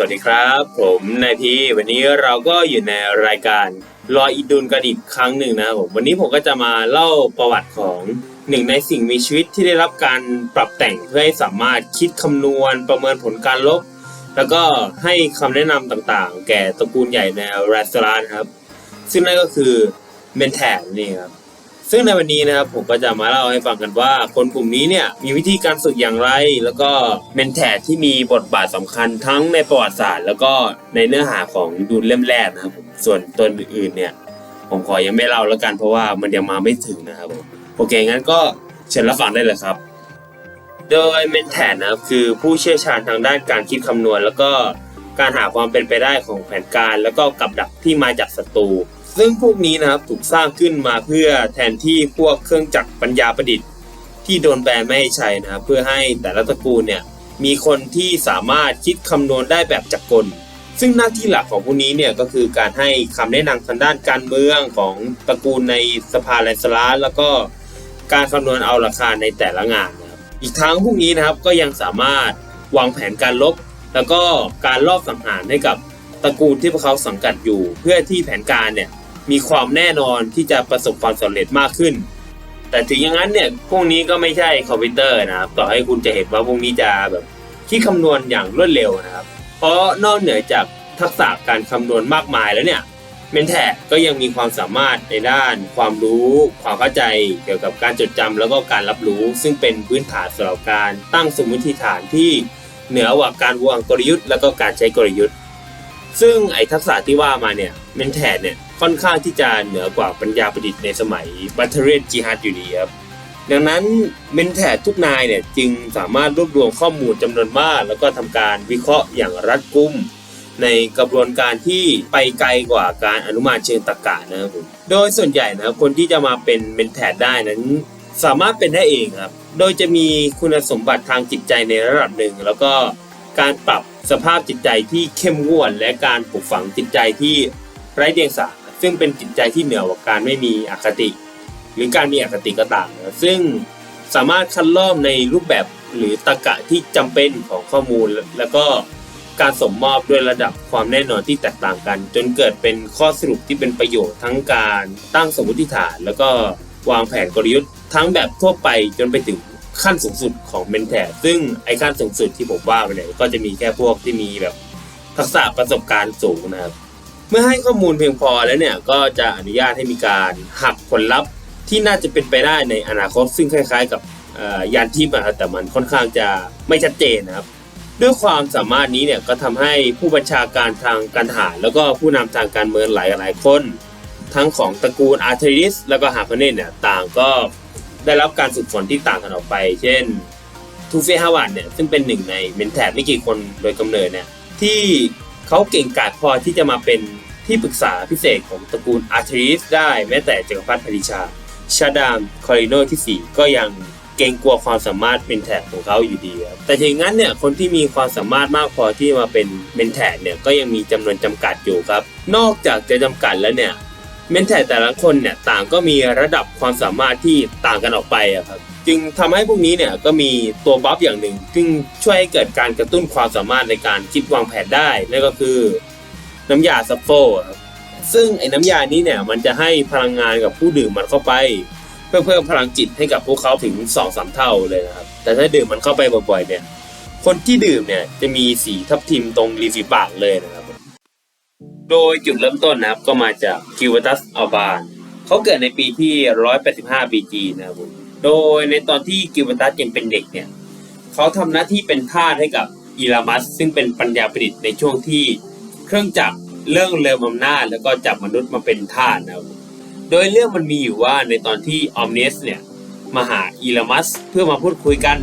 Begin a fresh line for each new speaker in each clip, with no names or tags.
วัสดีครับ ผมนายพีวันนี้เราก็อยู่ในรายการรอยอีดุนกันอีกครั้งหนึ่งนะครับผมวันนี้ผมก็จะมาเล่าประวัติของหนึ่งในสิ่งมีชีวิตที่ได้รับการปรับแต่งเพื่อให้สามารถคิดคำนวณประเมินผลการลบ แล้วก็ให้คำแนะนำต่างๆ แก่ตระกูลใหญ่ในร้านครับ ซึ่งนั่นก็คือเมนแทนนี่ครับ ซึ่งในวันนี้นะครับผมก็จะมาเล่าให้ฟังกันว่า คนกลุ่มนี้เนี่ยมีวิธีการฝึกอย่างไร แล้วก็เมนแทดที่มีบทบาทสำคัญทั้งในประวัติศาสตร์ แล้วก็ในเนื้อหาของดูนเล่มแรกนะครับผมส่วนตัวอื่นๆเนี่ยผมขอยังไม่เล่าแล้วกันเพราะว่ามันยังมาไม่ถึงนะครับผมโอเคงั้นก็เชิญรับฟังได้เลยครับ โดยเมนแทนนะครับคือผู้เชี่ยวชาญทางด้านการคิดคำนวณ แล้วก็การหาความเป็นไปได้ของแผนการ แล้วก็กับดักที่มาจากศัตรู ซึ่งพวกนี้นะครับถูกสร้างขึ้นมาเพื่อแทนที่พวกเครื่องจักรปัญญาประดิษฐ์ ที่โดนแบนไม่ให้ใช้นะครับเพื่อให้แต่ละตระกูลเนี่ยมีคนที่สามารถคิดคำนวณได้แบบจักรกล ซึ่งหน้าที่หลักของพวกนี้เนี่ยก็คือการให้คำแนะนำทางด้านการเมืองของตระกูลในสภาแลนสลาแล้วก็การคำนวณเอาราคาในแต่ละงานนะครับอีกทั้งพวกนี้นะครับก็ยังสามารถวางแผนการลบ แล้วก็การลอบสังหารให้กับตระกูลที่พวกเขาสังกัดอยู่ เพื่อที่แผนการเนี่ย มีความแน่นอนที่จะประสบความสำเร็จมากขึ้น แต่ถึงอย่างนั้นเนี่ยพวกนี้ก็ไม่ใช่คอมพิวเตอร์นะครับต่อให้คุณจะเห็นว่าพวกนี้จะแบบคิดคำนวณอย่างรวดเร็วนะครับ เพราะนอกเหนือจากทักษะการคำนวณมากมายแล้วเนี่ยเมนแทก็ยังมีความสามารถในด้านความรู้ ความเข้าใจเกี่ยวกับการจดจำแล้วก็การรับรู้ ซึ่งเป็นพื้นฐานสำหรับการตั้งสมมติฐานที่เหนือกว่าการวางกลยุทธ์ แล้วก็การใช้กลยุทธ์ ซึ่งไอ้ทักษะที่ว่ามาเนี่ยเมนแทเนี่ย ค่อนข้างที่จะเหนือกว่าปัญญาประดิษฐ์ในสมัยบัตเทเรียนจิฮัดอยู่ดีครับดังนั้นเมนแททุกนายเนี่ยจึงสามารถรวบรวมข้อมูลจำนวนมาก แล้วก็ทำการวิเคราะห์อย่างรัดกุม ในกระบวนการที่ไปไกลกว่าการอนุมานเชิงตรรกะนะครับผมโดยส่วนใหญ่นะครับคนที่จะมาเป็นเมนแทได้นั้นสามารถเป็นได้เองครับ โดยจะมีคุณสมบัติทางจิตใจในระดับหนึ่ง แล้วก็การปรับสภาพจิตใจที่เข้มงวดและการปลูกฝังจิตใจที่ไร้เดียงสา ซึ่งเป็นจิตใจที่เหนือกว่าการไม่มีอคติ หรือการมีอคติก็ตามนะซึ่งสามารถคัดลอกในรูปแบบหรือตรรกะที่จำเป็นของข้อมูล แล้วก็การสมมอบด้วยระดับความแน่นอนที่แตกต่างกัน จนเกิดเป็นข้อสรุปที่เป็นประโยชน์ทั้งการตั้งสมมติฐาน แล้วก็วางแผนกลยุทธ์ทั้งแบบทั่วไปจนไปถึงขั้นสูงสุดของเมนแทซึ่งไอ้ขั้นสูงสุดที่ผมว่าไปเนี่ยก็จะมีแค่พวกที่มีแบบทักษะประสบการณ์สูงนะครับ เมื่อให้ข้อมูลเพียงพอแล้วเนี่ยก็จะอนุญาตให้มีการหักผลลัพธ์ที่น่าจะเป็นไปได้ในอนาคต ซึ่งคล้าย ๆ กับยานทิพย์แต่มันค่อนข้างจะไม่ชัดเจนนะครับ ด้วยความสามารถนี้เนี่ยก็ทำให้ผู้บัญชาการทางการทหารแล้วก็ผู้นำทางการเมืองหลายๆคน ทั้งของตระกูลอาร์เทริสแล้วก็ฮาร์พเนตเนี่ยต่างก็ได้รับการฝึกฝนที่ต่างกันออกไป เช่นทูเฟฮาวานเนี่ยซึ่งเป็นหนึ่งในเมนแทบไม่กี่คนโดยกำเนิดเนี่ยที่เขาเก่งกาจพอที่จะมาเป็น ที่ปรึกษาพิเศษของตระกูลอาร์เทริสได้แม้แต่จักรพรรดิพริชา ชาดามคอริโนที่ 4 ก็ยังเกรงกลัวความสามารถเป็นแทบของเขาอยู่ดีครับแต่ถึงงั้นเนี่ยคนที่มีความสามารถมากพอที่มาเป็นเมนแทนเนี่ยก็ยังมีจำนวนจำกัดอยู่ครับ นอกจากจะจำกัดแล้วเนี่ยเมนแทนแต่ละคนเนี่ยต่างก็มีระดับความสามารถที่ต่างกันออกไปครับจึงทำให้พวกนี้เนี่ยก็มีตัวบัฟอย่างหนึ่งซึ่งช่วยให้เกิดการกระตุ้นความสามารถในการคิดวางแผนได้นั่นก็คือ น้ำยาซัฟโฟครับซึ่งไอ้น้ำยานี้เนี่ยมันจะให้พลังงานกับผู้ดื่มมันเข้าไป เพื่อเพิ่มพลังจิตให้กับพวกเขาถึง2อสเท่าเลยนะครับ แต่ถ้าดื่มมันเข้าไปบ่อยๆเนี่ยคนที่ดื่มเนี่ยจะมีสีทับทิมตรงริมฝีปากเลยนะครับ โดยจุดเริ่มต้นนะครับก็มาจากคิวตัสอัลบานเขาเกิดในปีที่ 185 BG นะครับโดยในตอนที่กิวตัสยังเป็นเด็กเนี่ยเขาทำหน้าที่เป็นทาสให้กับอีลามัสซึ่งเป็นปัญญาประดิษฐ์ในช่วงที่ เครื่องจักรเรื่องเริ่มอำนาจแล้วก็จับมนุษย์มาเป็นทาสนะครับโดยเรื่องมันมีอยู่ว่าในตอนที่ออมเนสเนี่ยมาหาอีลามัสเพื่อมาพูดคุยกัน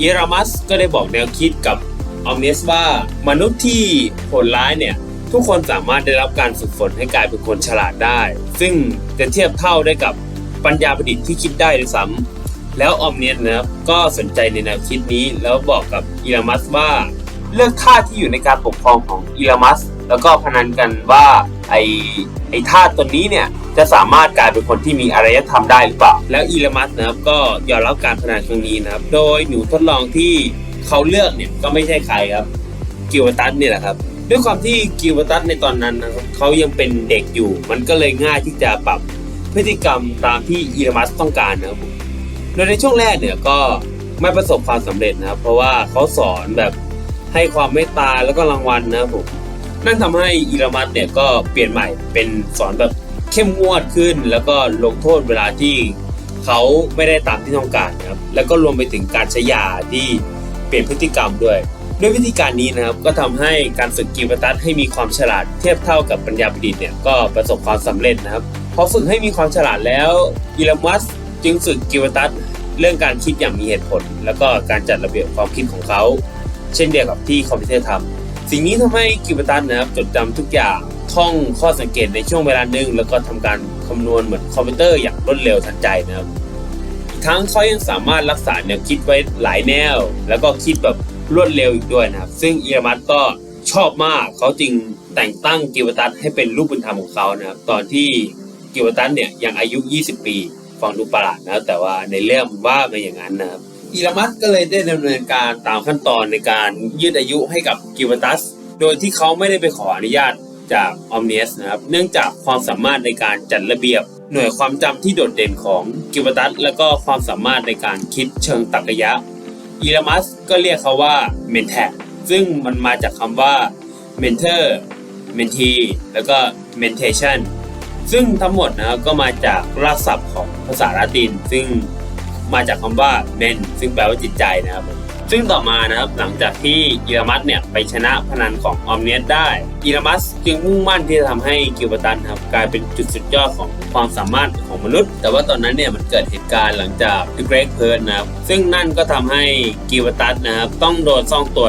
อีลามัสก็ได้บอกแนวคิดกับออมเนสว่ามนุษย์ที่โหดร้ายเนี่ยทุกคนสามารถได้รับการฝึกฝนให้กลายเป็นคนฉลาดได้ ซึ่งจะเทียบเท่าได้กับปัญญาประดิษฐ์ที่คิดได้ด้วยซ้ำแล้วออมเนสนะครับก็สนใจในแนวคิดนี้แล้วบอกกับอีลามัสว่าเลือกท่าที่อยู่ในการปกครองของอีลามัส แล้วก็พนันกันว่าไอไอท่าตัวนี้เนี่ยจะสามารถกลายเป็นคนที่มีอารยธรรมได้หรือเปล่า แล้วอีลามัสนะครับก็ยอมรับการพนันครั้งนี้นะครับ โดยหนูทดลองที่เขาเลือกเนี่ยก็ไม่ใช่ใครครับกิวตัสเนี่ยแหละครับด้วยความที่กิวตัสในตอนนั้นนะครับเขายังเป็นเด็กอยู่ มันก็เลยง่ายที่จะปรับพฤติกรรมตามที่อีลามัสต้องการนะครับโดยในช่วงแรกเนี่ยก็ไม่ประสบความสำเร็จนะครับ เพราะว่าเขาสอนแบบให้ความเมตตาแล้วก็รางวัลนะครับผม นั่นทำให้อีลามัสเนี่ยก็เปลี่ยนใหม่เป็นสอนแบบเข้มงวดขึ้น แล้วก็ลงโทษเวลาที่เขาไม่ได้ตามที่ต้องการนะครับแล้วก็รวมไปถึงการใช้ยาที่เปลี่ยนพฤติกรรมด้วย ด้วยวิธีการนี้นะครับก็ทำให้การฝึกกิวตัสให้มีความฉลาดเทียบเท่ากับปัญญาประดิษฐ์เนี่ยก็ประสบความสำเร็จนะครับพอฝึกให้มีความฉลาดแล้วอีลามัสจึงฝึกกิวตัสเรื่องการคิดอย่างมีเหตุผล แล้วก็การจัดระเบียบความคิดของเขา เช่นเดียวกับที่คอมพิวเตอร์ทำ สิ่งนี้ทำให้กิวตัสนะครับจดจำทุกอย่างท่องข้อสังเกตในช่วงเวลาหนึ่งแล้วก็ทำการคำนวณเหมือนคอมพิวเตอร์อย่างรวดเร็วทันใจนะครับทั้งเขายังสามารถรักษาแนวคิดไว้หลายแนว แล้วก็คิดแบบรวดเร็วอีกด้วยนะครับ ซึ่งเอีรมัสก็ชอบมากเขาจึงแต่งตั้งกิวตัสให้เป็นลูกบุญธรรมของเขานะครับ ตอนที่กิวตัสเนี่ยยังอายุ 20 ปี ฟังดูประหลาดนะแต่ว่าในเรื่องว่ามาอย่างนั้นนะครับ อีรามัสก็เลยได้ดำเนินการตามขั้นตอนในการยืดอายุให้กับกิวตัส โดยที่เขาไม่ได้ไปขออนุญาตจากออมเนียสนะครับ เนื่องจากความสามารถในการจัดระเบียบ หน่วยความจำที่โดดเด่นของกิวตัส และก็ความสามารถในการคิดเชิงตรรกะยะอีรามัสก็เรียกเขาว่าเมนแทซึ่งมันมาจากคำว่า mentor mentee แล้วก็ mentation ซึ่งทั้งหมดนะครับก็มาจากรากศัพท์ของภาษาละติน ซึ่ง มาจากคำว่า men ซึ่งแปลว่าจิตใจนะครับผมซึ่งต่อมานะครับหลังจากที่อีรามัสเนี่ยไปชนะพนันของออมเนียสได้อีรามัสจึงมุ่งมั่นที่จะทำให้กิวบตันครับกลายเป็นจุดสุดยอดของความสามารถของมนุษย์ แต่ว่าตอนนั้นเนี่ยมันเกิดเหตุการณ์หลังจาก The Great Purge นะครับซึ่งนั่นก็ทำให้กิวบตันนะครับต้องโดนซ่องตัว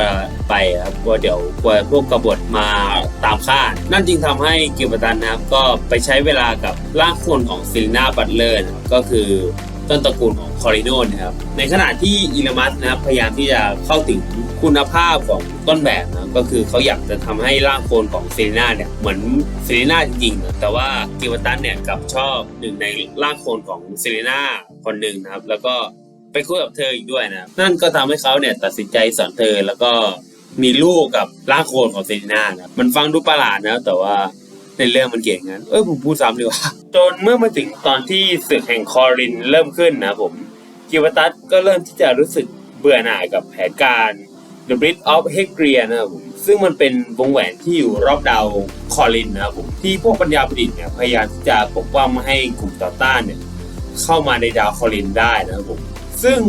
ไปครับกลัวเดี๋ยวกลัวพวกกบฏมาตามฆ่านั่นจึงทำให้กิวบตันนะครับก็ไปใช้เวลากับร่างคนของซิลน่าบัตเลอร์ก็คือ ต้นตระกูลของคอริโนนะครับในขณะที่อีลามัสนะครับพยายามที่จะเข้าถึงคุณภาพของต้นแบบนะก็คือเขาอยากจะทำให้ร่างโคลนของเซรีนาเนี่ยเหมือนเซรีนาจริงๆนะแต่ว่ากิวตันเนี่ยกับชอบหนึ่งในร่างโคลนของเซรีนาคนหนึ่งนะครับแล้วก็ไปคุยกับเธออีกด้วยนะนั่นก็ทำให้เขาเนี่ยตัดสินใจสอนเธอแล้วก็มีลูกกับร่างโคลนของเซรีนานะมันฟังดูประหลาดนะแต่ว่า ในเรื่องมันเก่งงั้น เอ้ยผมพูดซ้ำเลยว่าจนเมื่อมาถึงตอนที่ศึกแห่งคอรินเริ่มขึ้นนะผมกิวตัสก็เริ่มที่จะรู้สึกเบื่อหน่ายกับแผนการ The Bridge of h e g r i a นะครับผมซึ่งมันเป็นวงแหวนที่อยู่รอบดาวคอรินนะครับผมที่พวกปัญญาประดิษฐ์เนี่ยพยายามที่จะปกป้องไม่ให้กลุ่มต่อต้านเนี่ยเข้ามาในดาวคอรินได้นะครับผมซึ่ง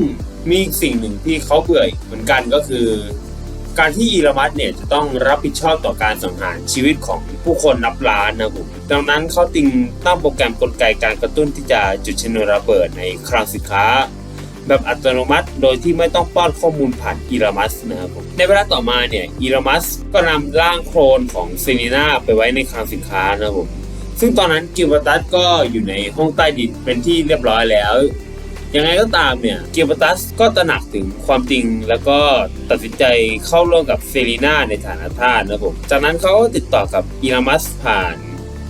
มีสิ่งหนึ่งที่เขาเบื่ออีกเหมือนกันก็คือ การที่อีลามัสเนี่ยจะต้องรับผิดชอบต่อการสังหารชีวิตของผู้คนนับล้านนะครับผมดังนั้นเขาจึงตั้งโปรแกรมกลไกการกระตุ้นที่จะจุดชนวนระเบิดในคลังสินค้า แบบอัตโนมัติโดยที่ไม่ต้องป้อนข้อมูลผ่านอีลามัสนะครับผมในเวลาต่อมาเนี่ยอีลามัสก็นำร่างโครนของเซนีนาไปไว้ในคลังสินค้านะครับผมซึ่งตอนนั้นกิวบัตัสก็อยู่ในห้องใต้ดินเป็นที่เรียบร้อยแล้ว ยังไงก็ตามเนี่ยเกียร์ตัสก็ตระหนักถึงความจริงแล้วก็ตัดสินใจเข้าร่วมกับเซรีนาในฐานะทาสนะผม จากนั้นเขาก็ติดต่อกับอีรามัสผ่าน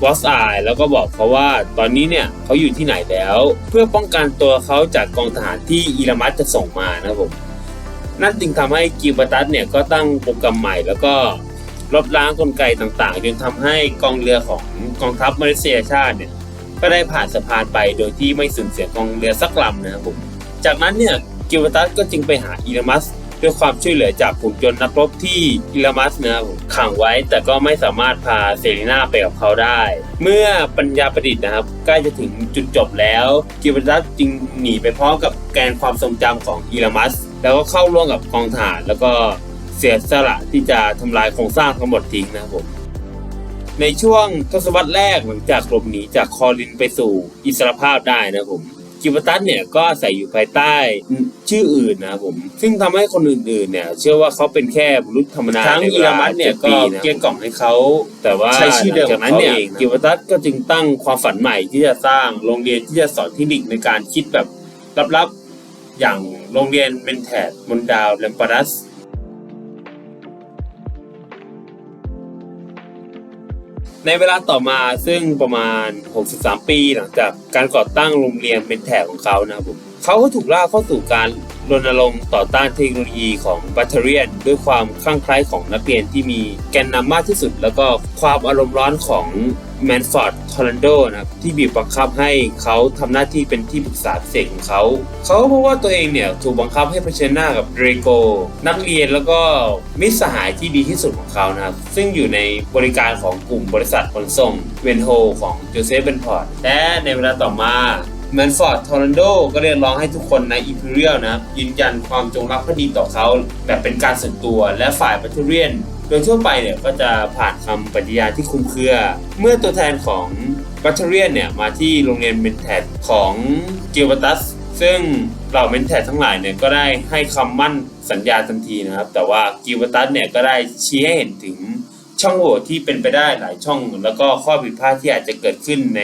วอสไอแล้วก็บอกเขาว่าตอนนี้เนี่ยเขาอยู่ที่ไหนแล้ว เพื่อป้องกันตัวเขาจากกองทหารที่อีรามัสจะส่งมานะผมนั่นจึงทำให้กิวตัสเนี่ยก็ตั้งโปรแกรมใหม่แล้วก็ลบล้างกลไกต่างๆจนทำให้กองเรือของกองทัพมาเลเซียชาติเนี่ย ก็ได้ผ่านสะพานไปโดยที่ไม่สูญเสียกองเรือสักลำนะครับผมจากนั้นเนี่ยกิวตัสก็จึงไปหาอีลามัสด้วยความช่วยเหลือจากขุนยนต์นักรบที่อีลามัสนะครับขังไว้แต่ก็ไม่สามารถพาเซรีนาไปกับเขาได้ เมื่อปัญญาประดิษฐ์นะครับใกล้จะถึงจุดจบแล้วกิวตัสจึงหนีไปพร้อมกับแกนความทรงจำของอีลามัสแล้วก็เข้าร่วมกับกองทหารแล้วก็เสียสละที่จะทำลายโครงสร้างทั้งหมดทิ้งนะครับผม ในช่วงทศวรรษแรกหลังจากหลบหนีจากคอรินไปสู่อิสรภาพได้นะครับผมกิวตัสเนี่ยก็อาศัยอยู่ภายใต้ชื่ออื่นนะครับผม ซึ่งทำให้คนอื่นๆเนี่ย เชื่อว่าเขาเป็นแค่มนุษย์ธรรมดาทั้งอีรามัสเนี่ยก็เกลี้ยกล่อมให้เขา แต่ว่าใช้ชื่อเดิมของนั้นเนี่ยกิวตัสก็จึงตั้งความฝันใหม่ที่จะสร้างโรงเรียนที่จะสอนเทคนิคในการคิดแบบลับๆอย่างโรงเรียนเมนแทดบนดาวแลมปารัส ในเวลาต่อมาซึ่งประมาณ 63 ปีหลังจากการก่อตั้งโรงเรียนเป็นแถบของเขานะครับผมเขาก็ถูกล่าเข้าสู่การรณรงค์ต่อต้านเทคโนโลยีของบัตเทเรียน ด้วยความคลั่งไคล้ของนักเรียนที่มีแกนนำมากที่สุด แล้วก็ความอารมณ์ร้อนของ แมนฟอร์ดทอร์นันโดนะครับที่บีบบังคับให้เขาทำหน้าที่เป็นที่ปรึกษาพิเศษของเขา เขาเพราะว่าตัวเองเนี่ยถูกบังคับให้เผชิญหน้ากับเรโก นักเรียนแล้วก็มิตรสหายที่ดีที่สุดของเขานะครับซึ่งอยู่ในบริการของกลุ่มบริษัทขนส่งเวนโฮของโจเซฟเบนพอร์ตและในเวลาต่อมาแมนฟอร์ดทอร์นันโดก็เรียกร้องให้ทุกคนในอิมพีเรียลนะยืนยันความจงรักภักดีต่อเขาแบบเป็นการส่วนตัวและฝ่ายบัตเทเรียน โดยทั่วไปเนี่ยก็จะผ่านคำปฏิญาณที่คลุมเครือ เมื่อตัวแทนของบัตเทเรียนเนี่ยมาที่โรงเรียนเมนแทดของเกิลบัตัสซึ่งเหล่าเมนแทดทั้งหลายเนี่ยก็ได้ให้คำมั่นสัญญาทันทีนะครับ แต่ว่ากิลบัตัสเนี่ยก็ได้ชี้ให้เห็นถึงช่องโหว่ที่เป็นไปได้หลายช่อง แล้วก็ข้อผิดพลาดที่อาจจะเกิดขึ้นใน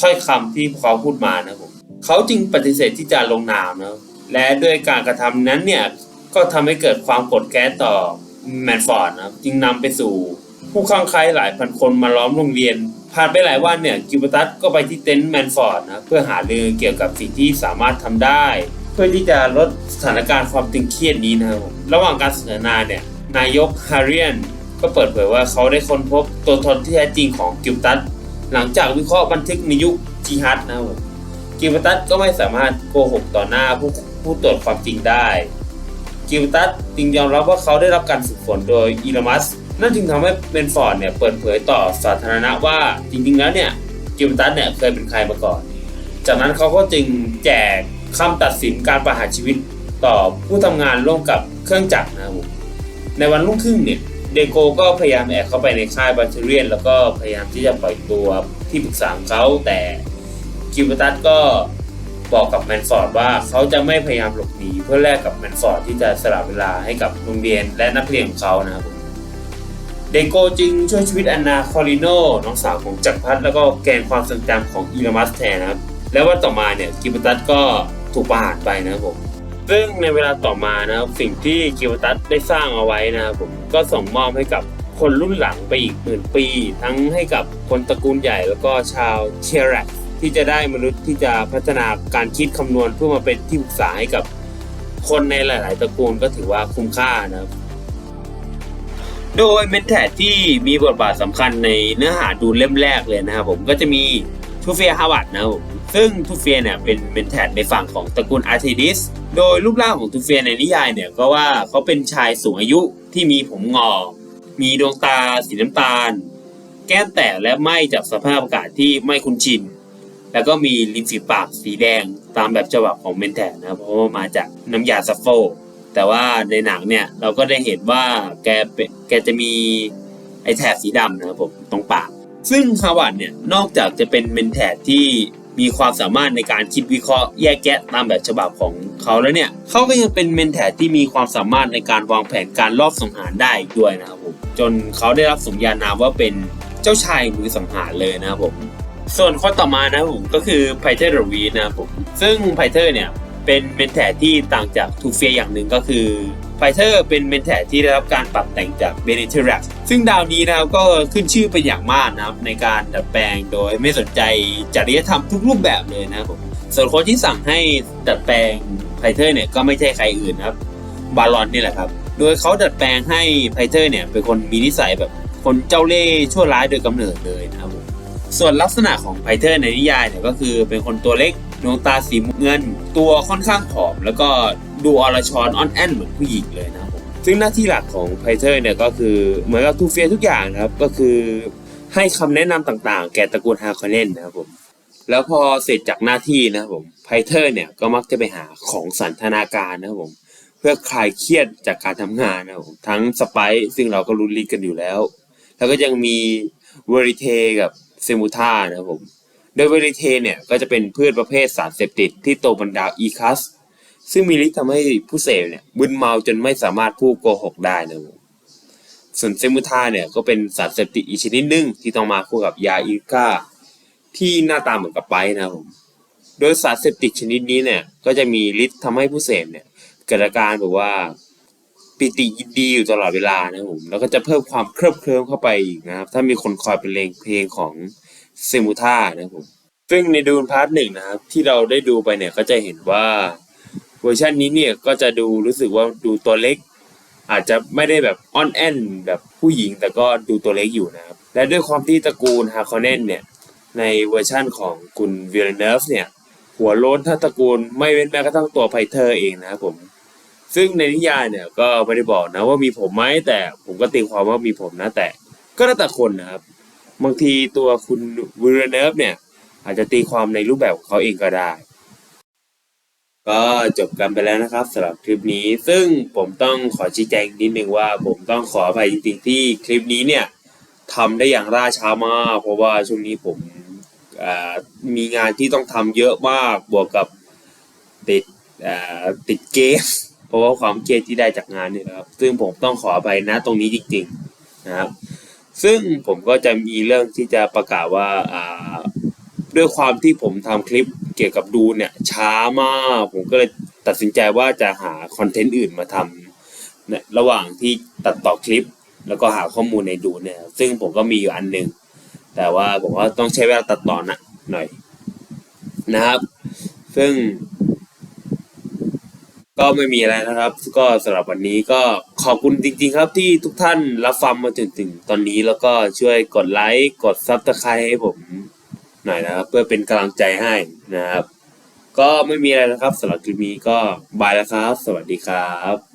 ถ้อยคำที่พวกเขาพูดมานะครับผมเขาจึงปฏิเสธที่จะลงนามนะและด้วยการกระทำนั้นเนี่ยก็ทำให้เกิดความโกรธแค้นต่อ แมนฟอร์ดนะครับจึงนำไปสู่ ผู้ข้างใครหลายพันคนมาล้อมโรงเรียน ผ่านไปหลายวันเนี่ยกิวบัตัสก็ไปที่เต็นท์แมนฟอร์ดนะเพื่อหารือเกี่ยวกับสิ่งที่สามารถทำได้ เพื่อที่จะลดสถานการณ์ความตึงเครียดนี้นะครับผมระหว่างการสนทนาเนี่ยนายกฮาริเอนก็เปิดเผยว่าเขาได้ค้นพบตัวตนที่แท้จริงของกิวบัตัสหลังจากวิเคราะห์บันทึกในยุคจิฮัดนะครับกิลตัสก็ไม่สามารถโกหกต่อหน้าผู้ผู้ตรวจความจริงได้ กิลตัสจึงยอมรับว่าเขาได้รับการฝึกฝนโดยอีลามัสนั่นจึงทำให้เบนฟอร์ดเนี่ยเปิดเผยต่อสาธารณะว่าจริงๆแล้วเนี่ยกิลตัสเนี่ยเคยเป็นใครมาก่อน จากนั้นเขาก็จึงแจกคำตัดสินการประหารชีวิตต่อผู้ทำงานร่วมกับเครื่องจักรนะครับในวันรุ่งขึ้นเนี่ยเดโกก็พยายามแอบเข้าไปในค่ายบัตเทเรียน แล้วก็พยายามที่จะปล่อยตัวที่ปรึกษาเขาแต่กิวบัตัสก็ บอกกับแมนฟอร์ดว่าเขาจะไม่พยายามหลบหนีเพื่อแลกกับแมนฟอร์ดที่จะสละเวลาให้กับโรงเรียนและนักเรียนของเขานะครับผมเดโกจึงช่วยชีวิตแอนนาคอริโนน้องสาวของจักรพรรดิแล้วก็แกนความทรงจำของอีลามัสแทนนะครับ แล้ววันต่อมาเนี่ยกิบตัสก็ถูกประหารไปนะครับผมซึ่งในเวลาต่อมานะครับสิ่งที่กิวตัสได้สร้างเอาไว้นะครับผมก็ส่งมอบให้กับคนรุ่นหลังไปอีกหมื่นปี ทั้งให้กับคนตระกูลใหญ่แล้วก็ชาวเชียรัก ที่จะได้มนุษย์ที่จะพัฒนาการคิดคำนวณเพื่อมาเป็นที่ปรึกษาให้กับคนในหลาย ๆตระกูลก็ถือว่าคุ้มค่านะครับ โดยเมนแทที่มีบทบาทสำคัญในเนื้อหาดูเล่มแรกเลยนะครับผมก็จะมีทูเฟียฮาวาดนะครับผมซึ่งทูเฟียเนี่ยเป็นเมนแทในฝั่งของตระกูลอาร์เทดิสโดยรูปร่างของทูเฟียในนิยายเนี่ยก็ว่าเขาเป็นชายสูงอายุที่มีผมงอ มีดวงตาสีน้ำตาล แก้มแตกและไหม้จากสภาพอากาศที่ไม่คุ้นชิน แล้วก็มีริมฝีปากสีแดงตามแบบฉบับของเมนแทดนะครับเพราะว่ามาจากน้ำยาซัฟโฟแต่ว่าในหนังเนี่ยเราก็ได้เห็นว่าแกแกจะมีไอแถบสีดำนะครับผมตรงปาก ซึ่งฮาวาดเนี่ยนอกจากจะเป็นเมนแทดที่มีความสามารถในการคิดวิเคราะห์แยกแยะตามแบบฉบับของเขาแล้วเนี่ยเขาก็ยังเป็นเมนแทดที่มีความสามารถในการวางแผนการลอบสังหารได้ด้วยนะครับผมจนเขาได้รับสมญานามว่าเป็นเจ้าชายมือสังหารเลยนะครับผม ส่วนคนต่อมานะผมก็คือไพเทอร์วีนะผมซึ่งไพเทอร์เนี่ยเป็นเมนแทดที่ต่างจากทูเฟียอย่างหนึ่งก็คือไพเทอร์เป็นเมนแทดที่ได้รับการปรับแต่งจากเบเนเทรักซึ่งดาวนี้นะครับก็ขึ้นชื่อเป็นอย่างมากนะครับในการดัดแปลงโดยไม่สนใจจริยธรรมทุกรูปแบบเลยนะครับผมส่วนคนที่สั่งให้ดัดแปลงไพเทอร์เนี่ยก็ไม่ใช่ใครอื่นครับบาลอนนี่แหละครับ โดยเขาดัดแปลงให้ไพเทอร์เนี่ยเป็นคนมีนิสัยแบบคนเจ้าเล่ห์ชั่วร้ายโดยกำเนิดเลยนะครับ ส่วนลักษณะของไพเทอร์ในนิยายเนี่ยก็คือเป็นคนตัวเล็กดวงตาสีเงิน ตัวค่อนข้างผอม แล้วก็ดูอรชรอ่อนแอนเหมือนผู้หญิงเลยนะครับผมซึ่งหน้าที่หลักของไพเทอร์เนี่ยก็คือเหมือนกับทูเฟียทุกอย่างนะครับก็คือให้คำแนะนำต่างๆ แก่ตระกูลฮาคอนเนนนะครับผมแล้วพอเสร็จจากหน้าที่นะครับผมไพเทอร์เนี่ยก็มักจะไปหาของสันทนาการนะครับผมเพื่อคลายเครียดจากการทำงานนะครับผมทั้งสไปซ์ซึ่งเราก็รู้ลีกันอยู่แล้ว แล้วก็ยังมีเวอริเทกับ เซมูธานะครับผม โดยเวอริเทเนี่ยก็จะเป็นพืชประเภทสารเสพติดที่โตบนดาวอีคัส ซึ่งมีฤทธิ์ทำให้ผู้เสพเนี่ยมึนเมาจนไม่สามารถพูดโกหกได้นะครับผมส่วนเซมูธาเนี่ยก็เป็นสารเสพติดอีกชนิดหนึ่งที่ต้องมาคู่กับยาอีกาที่หน้าตาเหมือนกับไปนะครับผมโดยสารเสพติดชนิดนี้เนี่ยก็จะมีฤทธิ์ทำให้ผู้เสพเนี่ยเกิดอาการแบบว่า ปิติยินดีอยู่ตลอดเวลานะครับผมแล้วก็จะเพิ่มความเคลิบเคลิ้มเข้าไปอีกนะครับ ถ้ามีคนคอยเป็นเพลงเพลงของเซมูท่านะครับผมซึ่งในดูนพาร์ทหนึ่งนะครับ ที่เราได้ดูไปเนี่ยก็จะเห็นว่าเวอร์ชันนี้เนี่ยก็จะดูรู้สึกว่าดูตัวเล็ก อาจจะไม่ได้แบบอ่อนแอนแบบผู้หญิงแต่ก็ดูตัวเล็กอยู่นะครับ และด้วยความที่ตระกูลฮาคอนเนนเนี่ยในเวอร์ชั่นของคุณวิลเนฟเนี่ยหัวโล้นทั้งตระกูลไม่เว้นแม้กระทั่งตัวไพเทอร์เองนะครับผม ซึ่งในนิยายเนี่ยก็ไม่ได้บอกนะว่ามีผมไหมแต่ผมก็ตีความว่ามีผมนะแต่ ก็แล้วแต่คนนะครับบางทีตัวคุณวิลเนฟเนี่ย อาจจะตีความในรูปแบบของเขาเองก็ได้ ก็จบกันไปแล้วนะครับสำหรับคลิปนี้ ซึ่งผมต้องขอชี้แจงนิดนึงว่า ผมต้องขออภัยจริงๆที่คลิปนี้เนี่ยทำได้อย่างล่าช้ามาก เพราะว่าช่วงนี้ผมมีงานที่ต้องทำเยอะมากบวกกับติดติดเกม เพราะว่าความเครียดที่ได้จากงานเนี่ยนะครับ ซึ่งผมต้องขออภัยนะตรงนี้จริงๆนะครับ ซึ่งผมก็จะมีเรื่องที่จะประกาศว่าอ่าด้วยความที่ผมทำคลิปเกี่ยวกับดูเนี่ยช้ามาก ผมก็เลยตัดสินใจว่าจะหาคอนเทนต์อื่นมาทำเนี่ยระหว่างที่ตัดต่อคลิป แล้วก็หาข้อมูลในดูเนี่ย ซึ่งผมก็มีอยู่อันหนึ่งแต่ว่าผมว่าต้องใช้เวลาตัดต่อนะหน่อยนะครับ ซึ่ง ก็ไม่มีอะไรนะครับ ก็สำหรับวันนี้ก็ขอบคุณจริง ๆ ครับที่ทุกท่านรับฟังมาจนถึงตอนนี้แล้วก็ช่วยกดไลค์กดซับสไครต์ให้ผมหน่อยนะครับ เพื่อเป็นกำลังใจให้นะครับ ก็ไม่มีอะไรนะครับสำหรับคลิปนี้ก็บายแล้วครับ สวัสดีครับ